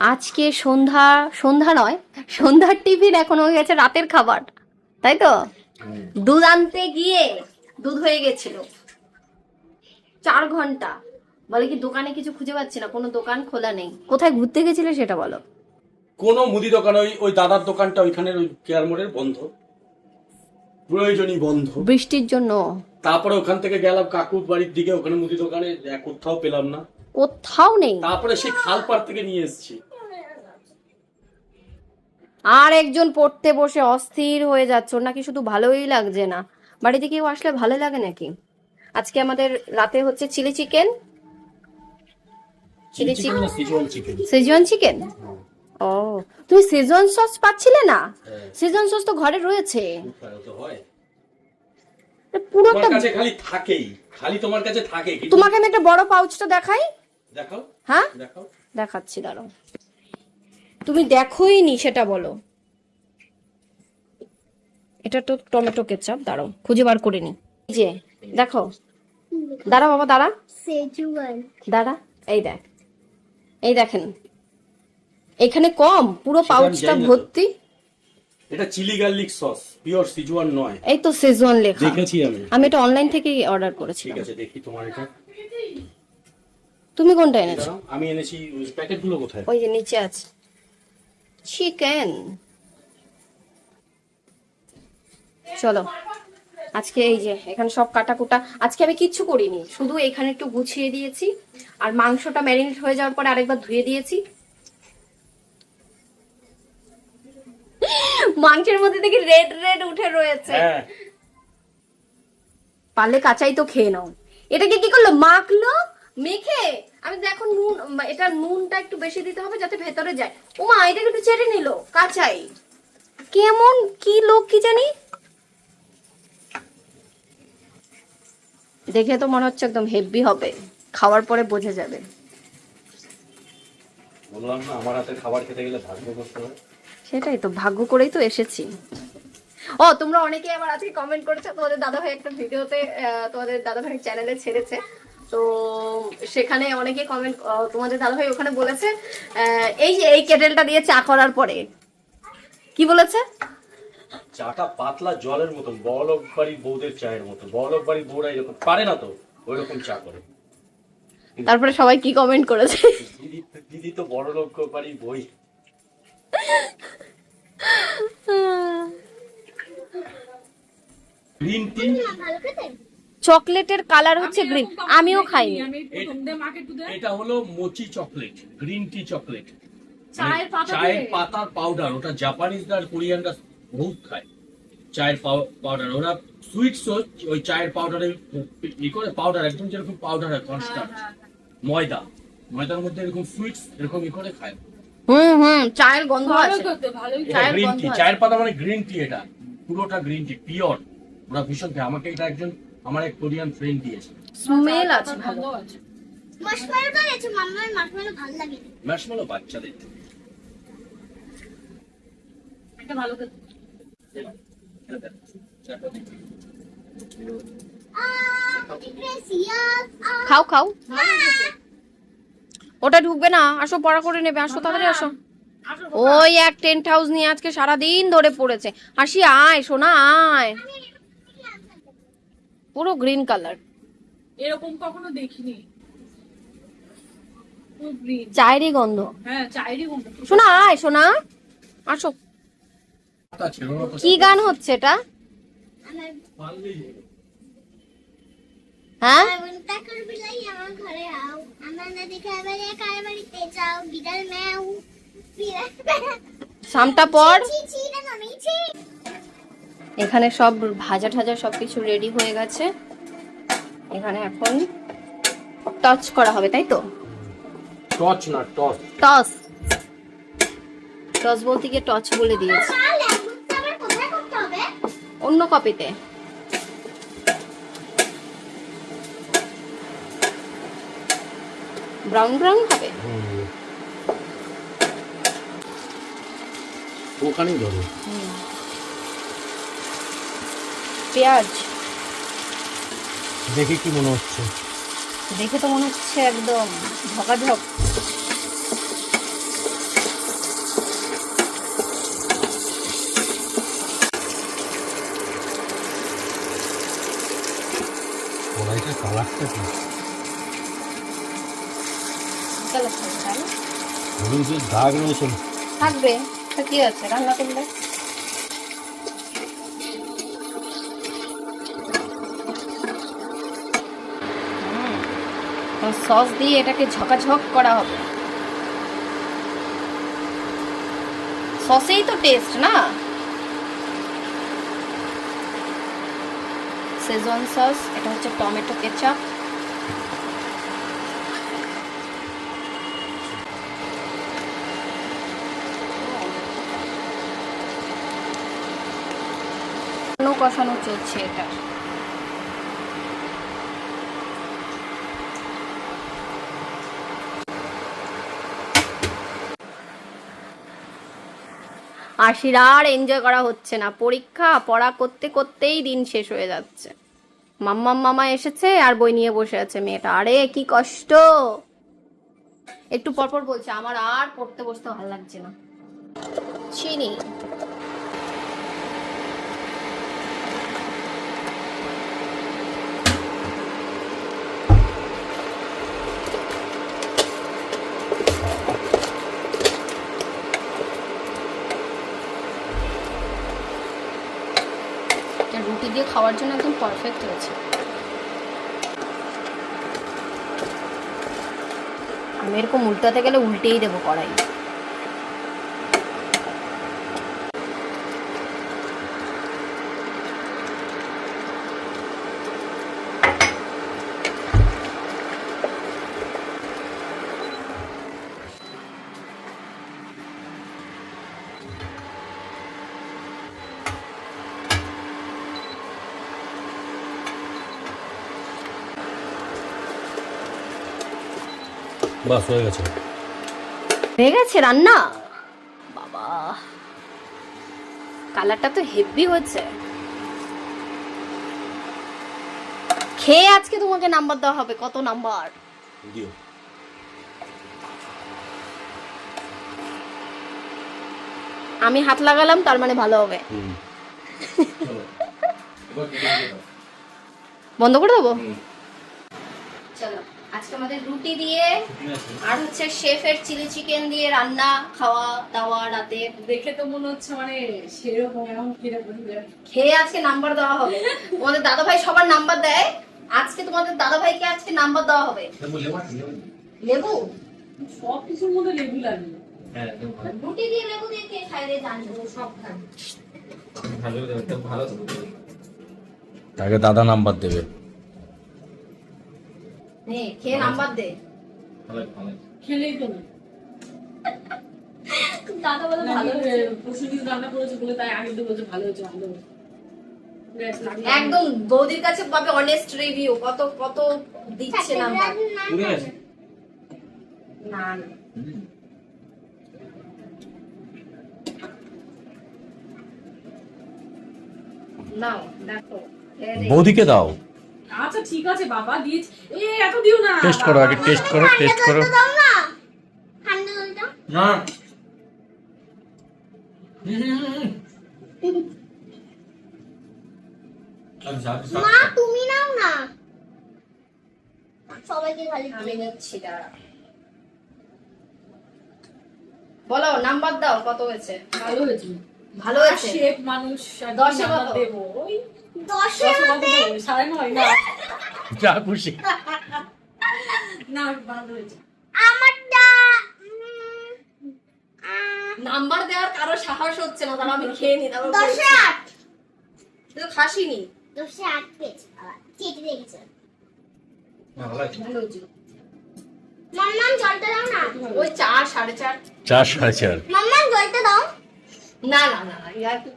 আজকে সন্ধ্যা সন্ধ্যা নয় সন্ধ্যার টিফিন এখন হয়ে গেছে রাতের খাবার তাই তো? দুধ আনতে গিয়ে দুধ হয়ে গেছিল। চার ঘণ্টা। বলে কি দোকানে কিছু খুঁজে পাচ্ছি না কোনো দোকান খোলা নেই। কোথায় ঘুরতে গেছিলে সেটা বলো। কোনো মুদি দোকান ওই ওই দাদার দোকানটা ওইখানের ওই কেয়ার মোড়ের বন্ধ। প্রয়োজনই বন্ধ। বৃষ্টির জন্য? তারপরে ওখান থেকে গেলাম কাকুর বাড়ির দিকে ওখানে মুদি দোকানে কোথাও পেলাম না। কোথাও নেই? তারপরে সেই খাল খালপাড় থেকে নিয়ে এসেছি। আর একজন পড়তে বসে অস্থির হয়ে যাচ্ছে ওর নাকি শুধু ভালোই লাগছে না। বাড়িতে কেউ আসলে ভালো লাগে নাকি? আজকে আমাদের রাতে হচ্ছে chilli chicken. Chilli chicken. Szechuan chicken ও তুমি সেজওয়ান সস পাচ্ছিলে না? সেজওয়ান সস তো ঘরে রয়েছে। হয়। কাছে খালি থাকেই। খালি তোমার কাছে থাকে তোমাকে আমি একটা বড় পাউচটা দেখাই? দেখাও। হ্যাঁ? দেখাও। দেখাচ্ছি দাঁড়াও। তুমি দেখোই নি সেটা বলো। এটা তো টমেটো কেচাপ দাঁড়াও খুঁজে বার করে নি। যে দেখো। দাঁড়া বাবা দাঁড়া। দাঁড়া এই দেখ। এই দেখেন। এখানে কম পুরো পাউচটা। ভর্তি। এটা chilli garlic sauce pure Szechuan নয়। এই তো সেজওয়ান লেখা। দেখেছি আমি। আমি এটা অনলাইন থেকে অর্ডার করেছি ঠিক করেছিলাম আছে দেখি তোমার এটা। তুমি কোনটা এনেছো? আমি এনেছি প্যাকেটগুলো কোথায়? ওই যে নিচে আছে। চিকেন চলো আজকে এই যে এখানে সব কাটা কুটা আজকে আমি কিচ্ছু করিনি শুধু এখানে একটু গুছিয়ে দিয়েছি। আর মাংসটা ম্যারিনেট হয়ে যাওয়ার পরে আরেকবার ধুয়ে দিয়েছি। মাংসের মধ্যে দেখি রেড রেড উঠে রয়েছে। হ্যাঁ। পারলে কাঁচাই তো খেয়ে নাও। এটাকে কি করল? মাখলো? মেখে? আমি দেখো নুন এটা নুনটা একটু বেশি দিতে হবে যাতে ভেতরে যায়। ওমা এটাকে একটু চেড়ে নিল কাঁচাই। কেমন কি লোক কি জানি? দেখে তো মনে হচ্ছে একদম হেভি হবে। খাওয়ার পরে বোঝা যাবে। বললাম না আমার হাতে খাবার খেতে গেলে ভাগ্য করতে হয়। সেটাই তো ভাগ্য করেই তো এসেছি। ও তোমরা অনেকে আবার আজকে কমেন্ট করেছ তোমাদের দাদা ভাই একটা ভিডিওতে তোমাদের দাদা ভাই চ্যানেলে ছেড়েছে। তো সেখানে অনেকে কমেন্ট তোমাদের দাদা ভাই ওখানে বলেছে এই যে এই কেটেলটা দিয়ে চা করার পরে। কি বলেছে? চাটা পাতলা জলের মতন বড়লোক বাড়ি বউদের চায়ের মতো বড়লোক বাড়ির বউরা এরকম পারে না তো ওই রকম চা করে। তারপরে সবাই কি কমেন্ট করেছে? দিদি দিদি তো বড়লোক বাড়ির বই। গ্রিন টি ভালো খেতে? চকলেটের কালার হচ্ছে গ্রিন। আমিও খাইনি। এটা হলো মোচি চকলেট গ্রিন টি চকলেট। চায়ের পাতা চায়ের পাতার পাউডার ওটা জাপানিজরা আর কোরিয়ানরা বহুত খায়। চায়ের পাউডার ওরা সুইট সস ওই চায়ের পাউডারে ই করে পাউডার একদম যেরকম পাউডার হয় কনস্ট্যান্ট ময়দা ময়দার মধ্যে এরকম সুইটস এরকম ই করে খায়। হুম হুম চায়ের গন্ধ আছে। চায়ের গ্রিন গন্ধ টি চায়ের পাতা মানে গ্রিন টি এটা পুরোটা গ্রিন টি পিওর ওরা ভীষণ খায়। আমাকে এটা একজন আমার এক কোরিয়ান ফ্রেন্ড দিয়েছে। স্মেল আছে ভালো। মাশমেলোটা আছে। মাম্মার মাশমেলো ভালো লাগে। বাচ্চাদের আহ গ্রেসিয়াস খাও খাও। ওটা ঢুকবে না। আসো পড়া করে নেবে। আসো তাড়াতাড়ি আসো। ওই এক টেন্ট হাউস নিয়ে আজকে সারাদিন ধরে পড়েছে। হাসি আয় সোনা আয়। পুরো গ্রিন কালার এরকম কখনো দেখিনি চায়েরই গন্ধ হ্যাঁ চাইরি গন্ধ সোনা আয় সোনা আসো কি গান হচ্ছে এটা হ্যাঁ সামটা পর এখানে সব ভাজা ঠাজা সবকিছু রেডি হয়ে গেছে। এখানে এখন টচ করা হবে তাই তো? টচ না টচ টস টস বলতে গিয়ে টচ বলে দিয়েছি। অন্য কপিতে ব্রাউন ব্রাউন হবে? ওখানেই ধরো। পেঁয়াজ। দেখে কি মনে হচ্ছে? দেখে তো মনে হচ্ছে একদম ঝকাঝক কালারটা কি? দাগ রয়েছে। থাকবে তা কি আছে? রান্না করলে? সস দিয়ে এটাকে ঝকাঝক করা হবে। সসেই তো টেস্ট না? সেজন সস এটা হচ্ছে টমেটো কেচাপ। কষানো চলছে এটা। আশির আর এনজয় করা হচ্ছে না। পরীক্ষা, পড়া করতে করতেই দিন শেষ হয়ে যাচ্ছে। মাম্মা মামা এসেছে আর বই নিয়ে বসে আছে মেয়েটা। আরে, কি কষ্ট! একটু পরপর বলছে, আমার আর পড়তে বসতে ভালো লাগছে না। চিনি রুটি দিয়ে খাওয়ার জন্য একদম পারফেক্ট হয়েছে। আমি এরকম উল্টাতে গেলে উল্টেই দেবো কড়াই। বাস হয়ে গেছে। হয়ে গেছে রান্না? বাবা কালারটা তো হেভি হয়েছে। খেয়ে আজকে তোমাকে নাম্বার দেওয়া হবে কত নাম্বার? দিও। আমি হাত লাগালাম তার মানে ভালো হবে। বন্ধ করে দেবো? চলো। আজকে আমাদের রুটি দিয়ে আর হচ্ছে শেফের চিলি চিকেন দিয়ে রান্না খাওয়া দাওয়া রাতে। দেখে তো মনে হচ্ছে মানে সেরকম এমন খেয়ে আজকে নাম্বার দেওয়া হবে। তোমাদের দাদা ভাই সবার নাম্বার দেয়। আজকে তোমাদের দাদা ভাইকে আজকে নাম্বার দেওয়া হবে। লেবু, সব কিছুর মধ্যে লেবু লাগে। হ্যাঁ। রুটি দিয়ে লেবু দিয়ে কে খাই রে জানব সব খাই ভালো, ভালো তো। আগে দাদা নাম্বার দেবে। নে খেয়ে নাম্বার দে। ভালো, ভালো। খেলেই তো না। দাদা বলে ভালো নাকি, এ, রান্না করেছে বলে তাই আগের দিন বলছে ভালো হয়েছে ভালো হয়েছে একদম বৌদির কাছে পাবে অনেস্ট রিভিউ কত কত দিচ্ছে নাম্বার না না। নাও দেখো। দেখো। বৌদিকে দাও। আচ্ছা ঠিক আছে বাবা দিয়েছি। এ এত দিও না। টেস্ট করো আগে টেস্ট করো টেস্ট করো। দাও না। মা তুমি নাও না। সবাইকে খালি আমি নিচ্ছি দাঁড়া। বলো নাম্বার দাও কত হয়েছে? ভালো হয়েছে। ভালো শেফ মানুষ দশে কত? দেবো ওই দশে দশে কত দেবো সাড়ে নয় না। যা খুশি। না ভালো হয়েছে। আমারটা নাম্বার দেওয়ার কারও সাহস হচ্ছে না তাহলে আমি খেয়ে নি তারপর দশে আট। তুই খাসিনি দশে আট পেয়েছে কেটে রেখেছে। না, ভালো হয়েছে। মাম্মাম জলটা দাও না। ওই চার সাড়ে চার। চার সাড়ে চার। মাম্মাম জলটা না না না না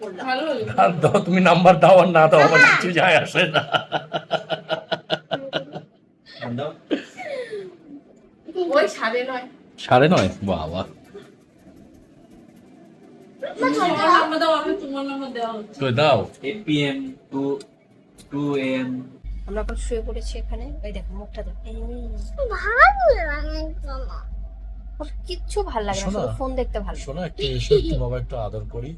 করলাম? ভালো হয়েছে আর দাও তুমি নাম্বার দাও আর না দাও আমার কিছু যায় আসে না। ওই সাড়ে নয়। সাড়ে নয়? বাবা। দাও আমি তোমার নাম্বার দেওয়া হচ্ছে। তো দাও। 8 p.m. to 2 a.m. আমরা এখন শুয়ে পড়েছি এখানে। ওই দেখো মুখটা দেখো। ভালো। ওর কিচ্ছু ভালো লাগে না শুধু ফোন দেখতে ভালো শোনো একটু এসো একটু বাবা একটু আদর করি।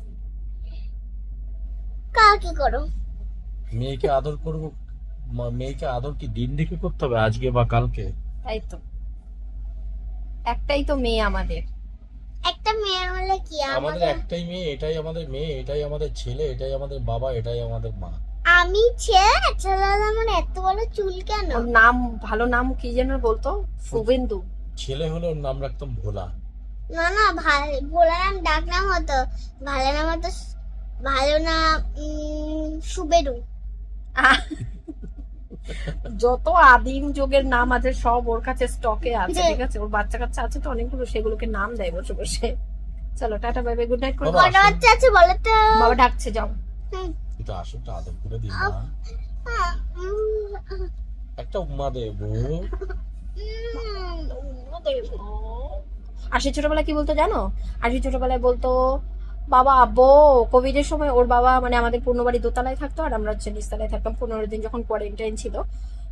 কাকে করো? মেয়েকে আদর করব মেয়েকে আদর কি দিন দেখে করতে হবে আজকে বা কালকে? তাই তো। একটাই তো মেয়ে আমাদের। একটা মেয়ে হলে কি আমাদের? আমাদের একটাই মেয়ে এটাই আমাদের মেয়ে এটাই আমাদের ছেলে এটাই আমাদের বাবা এটাই আমাদের মা। আমি ছেলে ছেলে আমার এত বড় চুল কেন? নাম ভালো নাম কি যেন বলতো? শুভেন্দু। ছেলে হলে ওর নাম রাখতাম ভোলা। না না ভালো ভোলা নাম ডাক নাম হতো। ভালো নাম হতো ভালো নাম সুবেরু। যত আদিম যুগের নাম আছে সব ওর কাছে স্টকে আছে ঠিক আছে? ওর বাচ্চা কাচ্চা আছে তো অনেকগুলো সেগুলোকে নাম দেয় বসে বসে। চলো tata bye bye good night করে বাবা। বাচ্চা আছে বলো তো? বাবা ডাকছে যাও। একটু আসো একটু আদর করে দিন না একটা উম্মা দেবো। উম, আশি ছোটবেলায় কি বলতো জানো? আশি ছোটবেলায় বলতো বাবা আব্বো কোভিড এর সময় ওর বাবা মানে আমাদের পূর্ণবাড়ি দোতলায় থাকতো আর আমরা হচ্ছে নিচতলায় থাকতাম। পনেরো দিন যখন কোয়ারেন্টাইন ছিল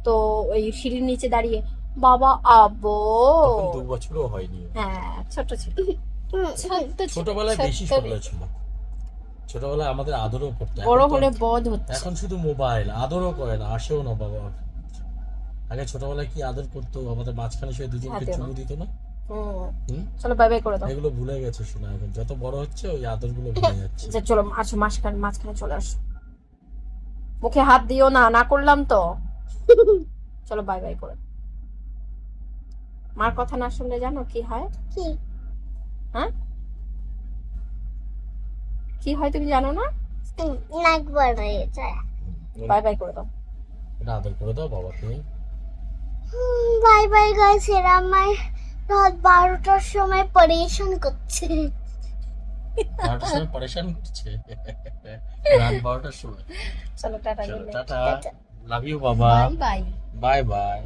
তো ওই সিঁড়ির নিচে দাঁড়িয়ে বাবা আব্বো। দু বছরও হয়নি। হ্যাঁ ছোট ছিল। ছোটবেলায় বেশি ছোট্ট ছিল। ছোটবেলায় আমাদের আদরও করতে বড় হলে বধ হচ্ছে। এখন শুধু মোবাইল আদরও করে না আসেও না বাবা। আগে ছোটবেলায় কি আদর করতো? আমাদের মাঝখানে শুয়ে দুজনকে চুমু দিত না? চলো বাই বাই করে দাও। এগুলো ভুলে গেছে শোনা এখন যত বড় হচ্ছে ওই আদরগুলো ভুলে যাচ্ছে। যে চলো আসো মাঝখানে মাঝখানে চলে আসো। মুখে হাত দিও না না করলাম তো। চলো বাই বাই করে দাও। মার কথা না শুনলে জানো কি হয়? কি? হ্যাঁ? কি হয় তুমি জানো না? উম, নাক বড় হয়ে যায়। বাই বাই করে দাও। এটা আদর করে দাও বাবাকে। বাই বাই গাইস এরা আমায় রাত বারোটার সময় পরিশন করছে। বারোটার সময় পরেশান করছে? রাত বারোটার সময়। চলো টাটা টাটা। লাভ ইউ বাবা। Bye bye. Bye bye.